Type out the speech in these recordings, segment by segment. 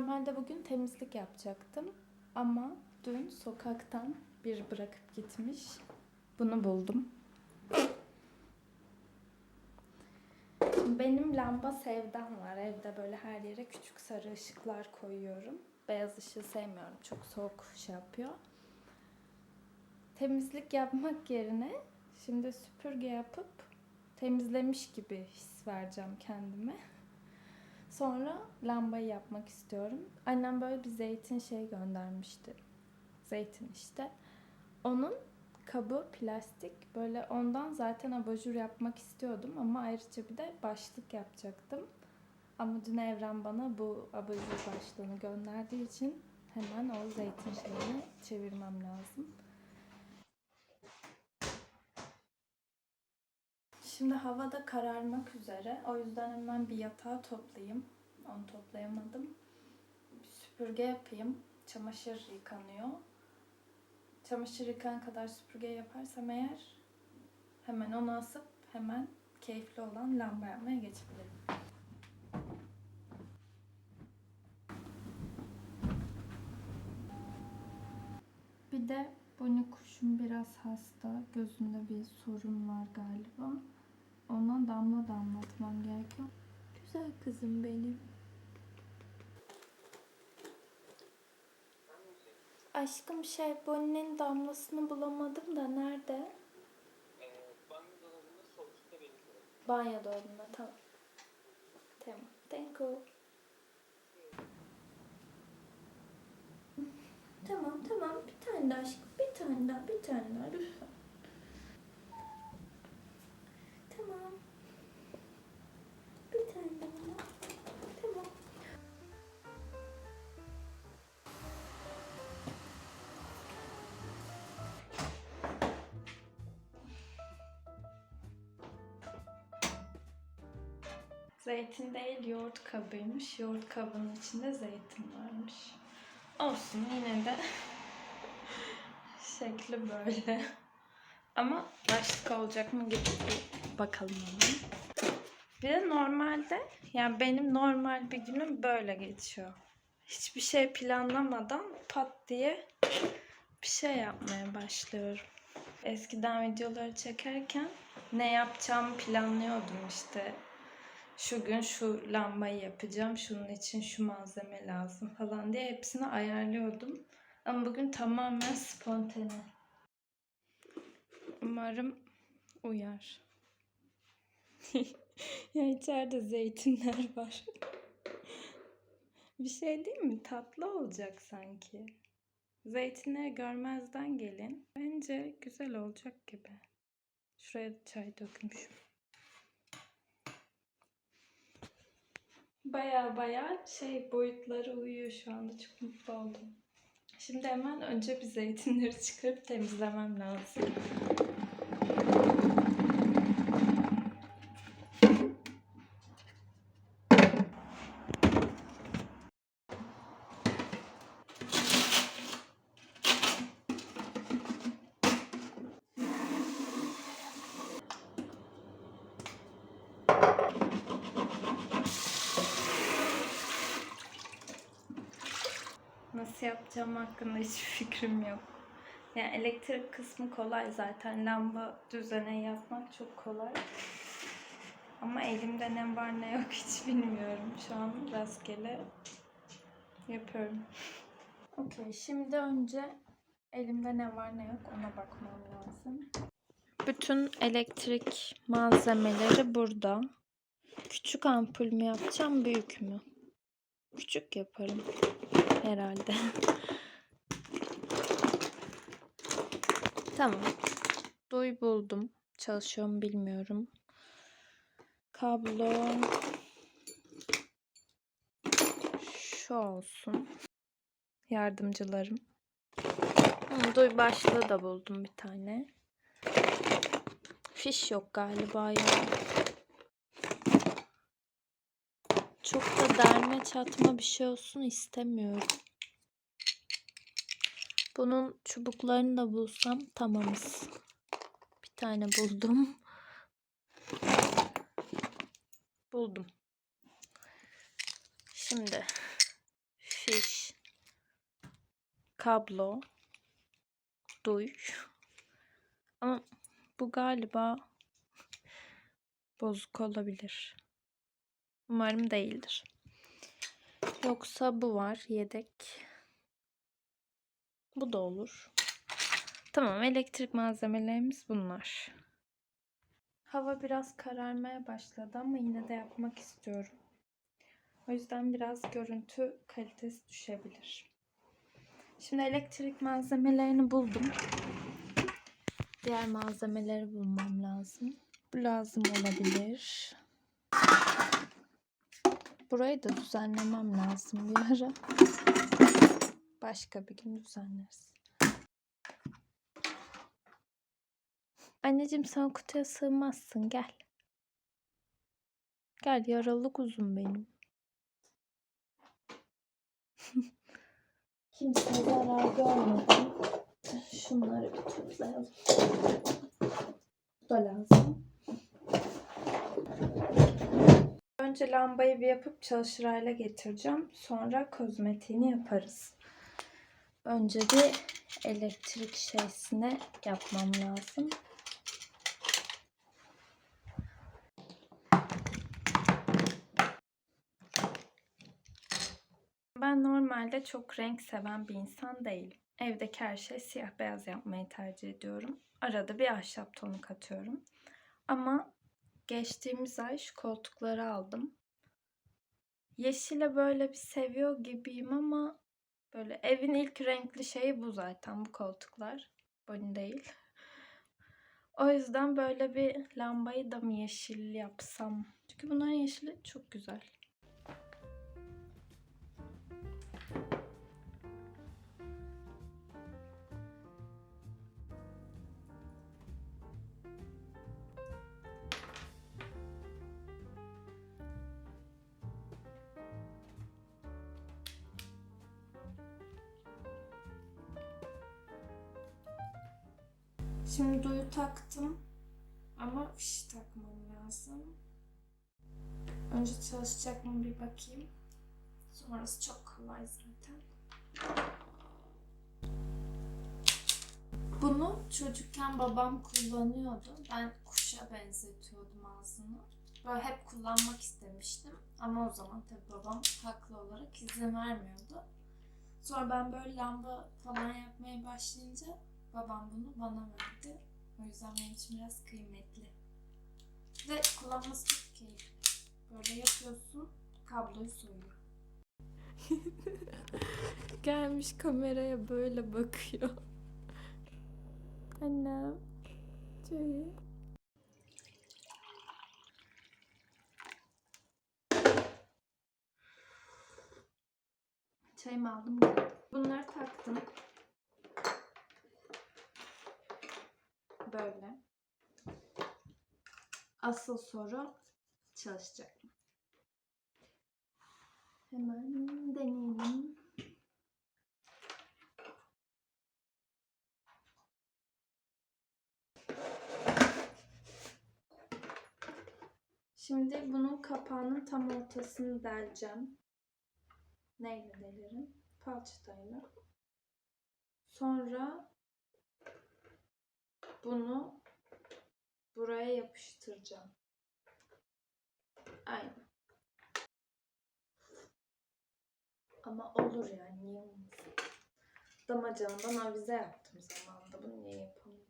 Normalde bugün temizlik yapacaktım ama dün sokaktan bir bırakıp gitmiş. Bunu buldum. Benim lamba sevdam var. Evde böyle her yere küçük sarı ışıklar koyuyorum. Beyaz ışığı sevmiyorum. Çok soğuk şey yapıyor. Temizlik yapmak yerine şimdi süpürge yapıp temizlemiş gibi his vereceğim kendime. Sonra lambayı yapmak istiyorum. Annem böyle bir zeytin şey göndermişti. Zeytin işte. Onun kabı plastik. Böyle ondan zaten abajur yapmak istiyordum ama ayrıca bir de başlık yapacaktım. Ama dün Evren bana bu abajur başlığını gönderdiği için hemen o zeytin şeyini çevirmem lazım. Şimdi havada kararmak üzere. O yüzden hemen bir yatağı toplayayım. Onu toplayamadım. Bir süpürge yapayım. Çamaşır yıkanıyor. Çamaşır yıkan kadar süpürge yaparsam eğer hemen onu asıp hemen keyifli olan lamba yapmaya geçebilirim. Bir de Bonnie kuşum biraz hasta. Gözünde bir sorun var galiba. Ona damla damlatmam gerekiyor. Güzel kızım benim. Aşkım şey Bonnie'nin damlasını bulamadım da nerede? banyo dolabında sol üstte bekliyorum. Banyo dolabında tamam. Tamam. Thank you. Tamam tamam bir tane daha aşkım bir tane daha bir tane daha lütfen. Tamam. Bir tane daha. Tamam. Zeytin değil yoğurt kabıymış. Yoğurt kabının içinde zeytin varmış. Olsun yine de şekli böyle. Ama başlık olacak mı gibi bir bakalım hemen. Bir de normalde yani benim normal bir günüm böyle geçiyor. Hiçbir şey planlamadan pat diye bir şey yapmaya başlıyorum. Eskiden videoları çekerken ne yapacağımı planlıyordum işte şu gün şu lambayı yapacağım, şunun için şu malzeme lazım falan diye hepsini ayarlıyordum. Ama bugün tamamen spontane. Umarım uyar. ya içeride zeytinler var. Bir şey değil mi? Tatlı olacak sanki. Zeytinleri görmezden gelin. Bence güzel olacak gibi. Şuraya çay dökmüşüm. Baya baya şey boyutları uyuyor şu anda. Çok mutlu oldum. Şimdi hemen önce bir zeytinleri çıkarıp temizlemem lazım. Yapacağım hakkında hiçbir fikrim yok. Yani elektrik kısmı kolay zaten. Lamba düzene yapmak çok kolay. Ama elimde ne var ne yok hiç bilmiyorum. Şu an rastgele yapıyorum. Okey şimdi önce elimde ne var ne yok ona bakmam lazım. Bütün elektrik malzemeleri burada. Küçük ampul mü yapacağım büyük mü? Küçük yaparım herhalde. tamam. Duy buldum. Çalışıyor mu bilmiyorum. Kablo şu olsun. Yardımcılarım. Hı, duy başlığı da buldum bir tane. Fiş yok galiba ya. Çok derme çatma bir şey olsun istemiyorum. Bunun çubuklarını da bulsam tamamız. Bir tane buldum. Buldum. Şimdi fiş, kablo, duş. Ama bu galiba bozuk olabilir. Umarım değildir. Yoksa bu var yedek. Bu da olur. Tamam elektrik malzemelerimiz bunlar. Hava biraz kararmaya başladı ama yine de yapmak istiyorum. O yüzden biraz görüntü kalitesi düşebilir. Şimdi elektrik malzemelerini buldum. Diğer malzemeleri bulmam lazım. Bu lazım olabilir. Burayı da düzenlemem lazım bir ara. Başka bir gün düzenleriz. Anneciğim sen kutuya sığmazsın gel. Gel yaralı kuzum benim. Kimse zarar görmedi. Şunları bir toplayalım. Bu da lazım. Önce lambayı bir yapıp çalışır hale getireceğim. Sonra kozmetiğini yaparız. Önce bir elektrik şeysine yapmam lazım. Ben normalde çok renk seven bir insan değilim. Evdeki her şey siyah beyaz yapmayı tercih ediyorum. Arada bir ahşap tonu katıyorum. Ama geçtiğimiz ay şu koltukları aldım. Yeşile böyle bir seviyor gibiyim ama böyle evin ilk renkli şeyi bu zaten bu koltuklar. Bonnie değil. O yüzden böyle bir lambayı da mı yeşil yapsam? Çünkü bunların yeşili çok güzel. Şimdi duyu taktım ama fiş takmam lazım. Önce çalışacak mı bir bakayım. Sonrası çok kolay zaten. Bunu çocukken babam kullanıyordu. Ben kuşa benzetiyordum ağzını. Böyle hep kullanmak istemiştim. Ama o zaman tabii babam haklı olarak izin vermiyordu. Sonra ben böyle lamba falan yapmaya başlayınca babam bunu bana verdi. O yüzden benim için biraz kıymetli. Ve kullanması çok keyifli. Böyle yapıyorsun, kabloyu soyuyor. Gelmiş kameraya böyle bakıyor. Annem. Şöyle. Çayımı aldım. Bunları taktım. Böyle. Asıl soru çalışacak? Hemen deneyelim. Şimdi bunun kapağının tam ortasını deleceğim. Neyle delerim? Falçatayla. Sonra bunu buraya yapıştıracağım. Aynen. Ama olur yani niye olmasın? Damacandan avize yaptım zamanında. Bunu niye yapamam?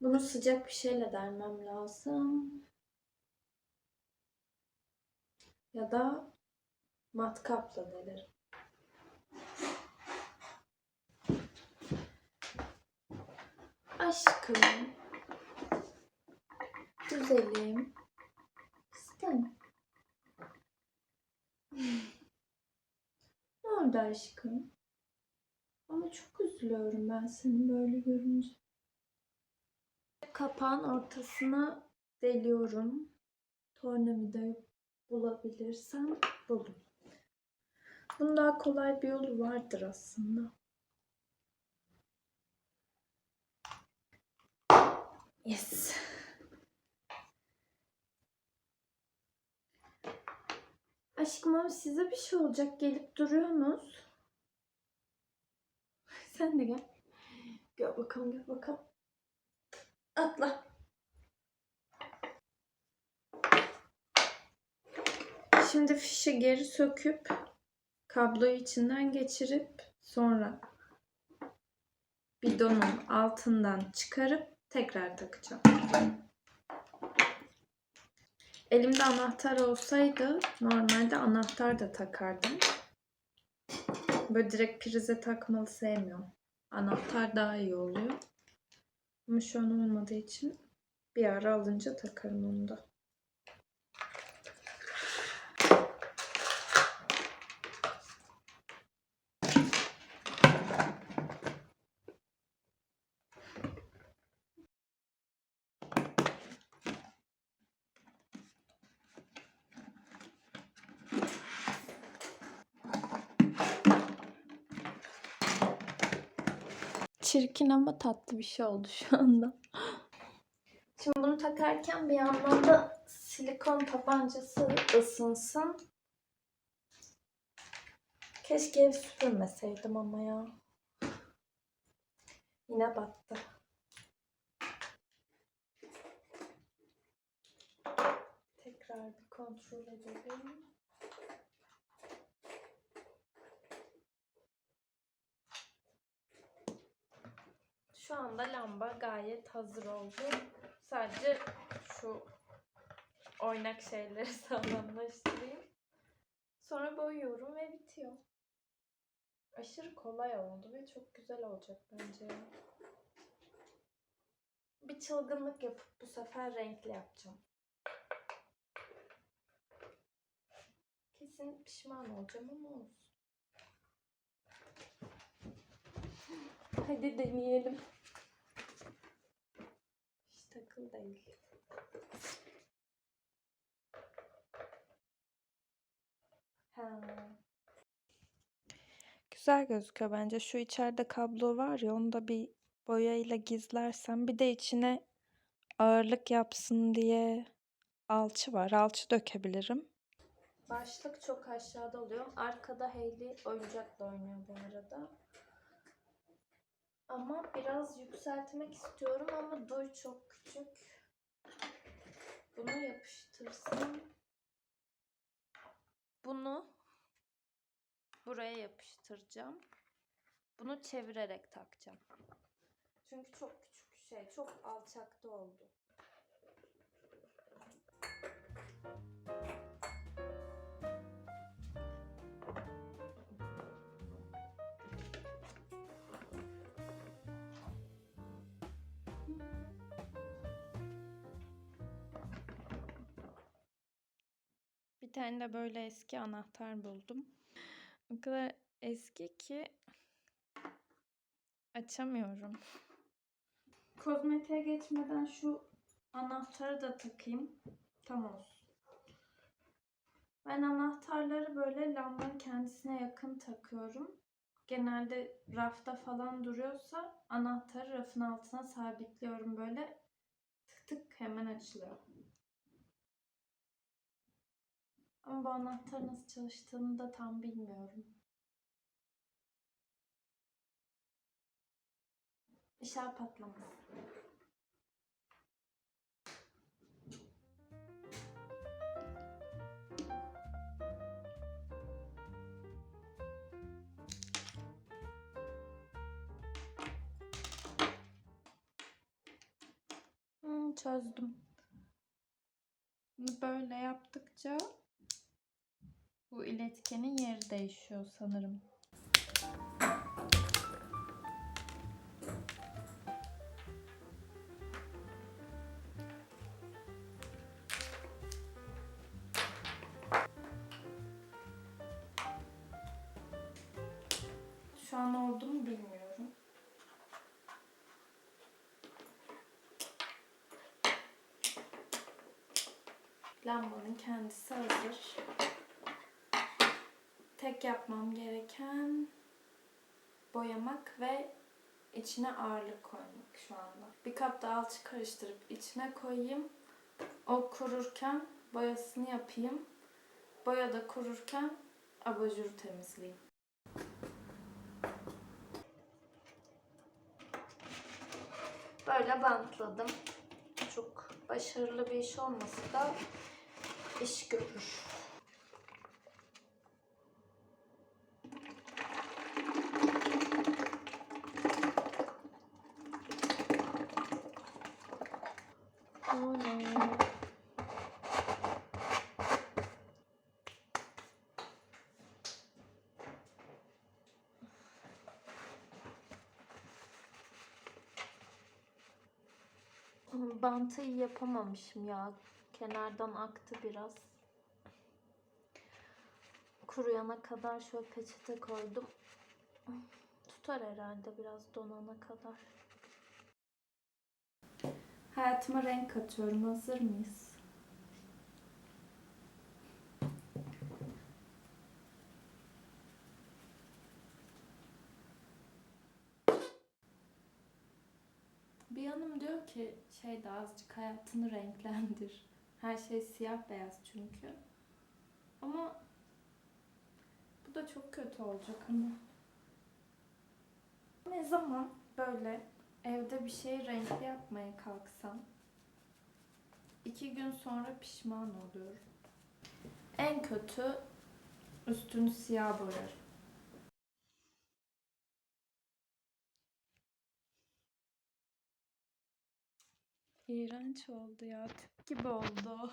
Bunu sıcak bir şeyle delmem lazım. Ya da matkapla delerim. Aşkım. Güzelim. İstem. Ne oldu aşkım? Ama çok üzülüyorum ben seni böyle görünce. Kapağın ortasına deliyorum. Tornavidayı bulabilirsem bulun. Bunun daha kolay bir yolu vardır aslında. Yes. Aşkım size bir şey olacak gelip duruyorsunuz. Sen de gel. Gel bakalım gel bakalım. Atla. Şimdi fişi geri söküp kabloyu içinden geçirip sonra bidonun altından çıkarıp tekrar takacağım. Elimde anahtar olsaydı normalde anahtar da takardım. Böyle direkt prize takmalı sevmiyorum. Anahtar daha iyi oluyor. Ama şu an olmadığı için bir ara alınca takarım onu da. Çirkin ama tatlı bir şey oldu şu anda. Şimdi bunu takarken bir yandan da silikon tabancası ısınsın. Keşke ev süpürmeseydim ama ya. Yine battı. Tekrar bir kontrol edelim. Şu anda lamba gayet hazır oldu. Sadece şu oynak şeyleri sağlamlaştırayım. Sonra boyuyorum ve bitiyor. Aşırı kolay oldu ve çok güzel olacak bence. Bir çılgınlık yapıp bu sefer renkli yapacağım. Kesin pişman olacağım ama olsun. Hadi deneyelim. Değil. Ha. Güzel gözüküyor bence. Şu içeride kablo var ya onu da bir boyayla gizlersem. Bir de içine ağırlık yapsın diye alçı var. Alçı dökebilirim. Başlık çok aşağıda oluyor. Arkada Hayley oyuncakla oynuyor bu arada. Ama biraz yükseltmek istiyorum ama duy çok küçük. Bunu yapıştırsam. Bunu buraya yapıştıracağım. Bunu çevirerek takacağım. Çünkü çok küçük şey, çok alçakta oldu. Bir tane de böyle eski anahtar buldum. O kadar eski ki açamıyorum. Kozmetiğe geçmeden şu anahtarı da takayım. Tam olsun. Ben anahtarları böyle lambanın kendisine yakın takıyorum. Genelde rafta falan duruyorsa anahtarı rafın altına sabitliyorum böyle. Tık tık hemen açılıyor. Ama bu anahtar nasıl çalıştığını da tam bilmiyorum. İnşallah patlamaz. Hmm, çözdüm. Böyle yaptıkça bu iletkenin yeri değişiyor sanırım. Şu an oldu mu bilmiyorum. Lambanın kendisi hazır. Tek yapmam gereken boyamak ve içine ağırlık koymak şu anda. Bir kap da alçı karıştırıp içine koyayım. O kururken boyasını yapayım. Boya da kururken abajuru temizleyeyim. Böyle bantladım. Çok başarılı bir iş olmasa da iş görür. Bantı iyi yapamamışım ya. Kenardan aktı biraz. Kuruyana kadar şöyle peçete koydum. Tutar herhalde biraz donana kadar. Hayatıma renk katıyorum. Hazır mıyız? Ki şey de azıcık hayatını renklendir. Her şey siyah beyaz çünkü. Ama bu da çok kötü olacak ama. Ne zaman böyle evde bir şey renkli yapmaya kalksam iki gün sonra pişman oluyorum. En kötü üstünü siyah boyarım. İğrenç oldu ya. Tüp gibi oldu.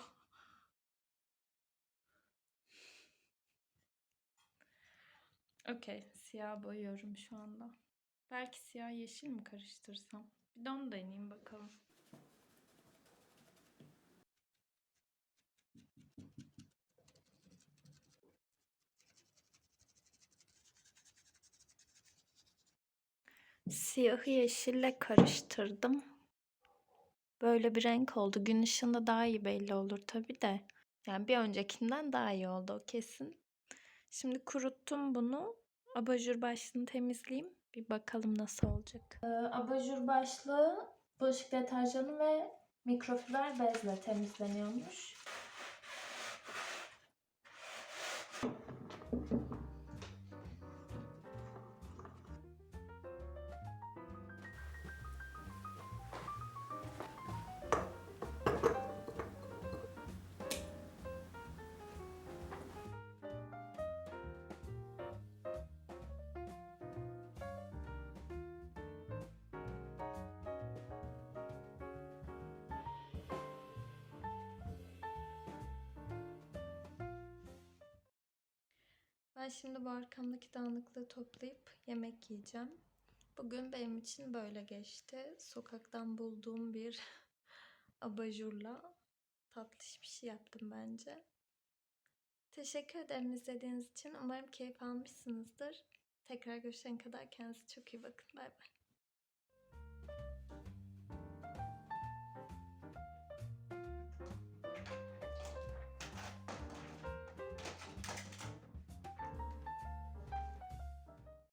Okey. Siyah boyuyorum şu anda. Belki siyah yeşil mi karıştırsam? Bir de onu deneyeyim bakalım. Siyahı yeşille karıştırdım. Böyle bir renk oldu. Gün ışığında daha iyi belli olur tabii de. Yani bir öncekinden daha iyi oldu o kesin. Şimdi kuruttum bunu. Abajur başlığını temizleyeyim. Bir bakalım nasıl olacak. Ee, abajur başlığı bulaşık deterjanı ve mikrofiber bezle temizleniyormuş. Ben şimdi bu arkamdaki dağınıklığı toplayıp yemek yiyeceğim. Bugün benim için böyle geçti. Sokaktan bulduğum bir abajurla tatlış bir şey yaptım bence. Teşekkür ederim izlediğiniz için. Umarım keyif almışsınızdır. Tekrar görüşene kadar kendinize çok iyi bakın. Bay bay.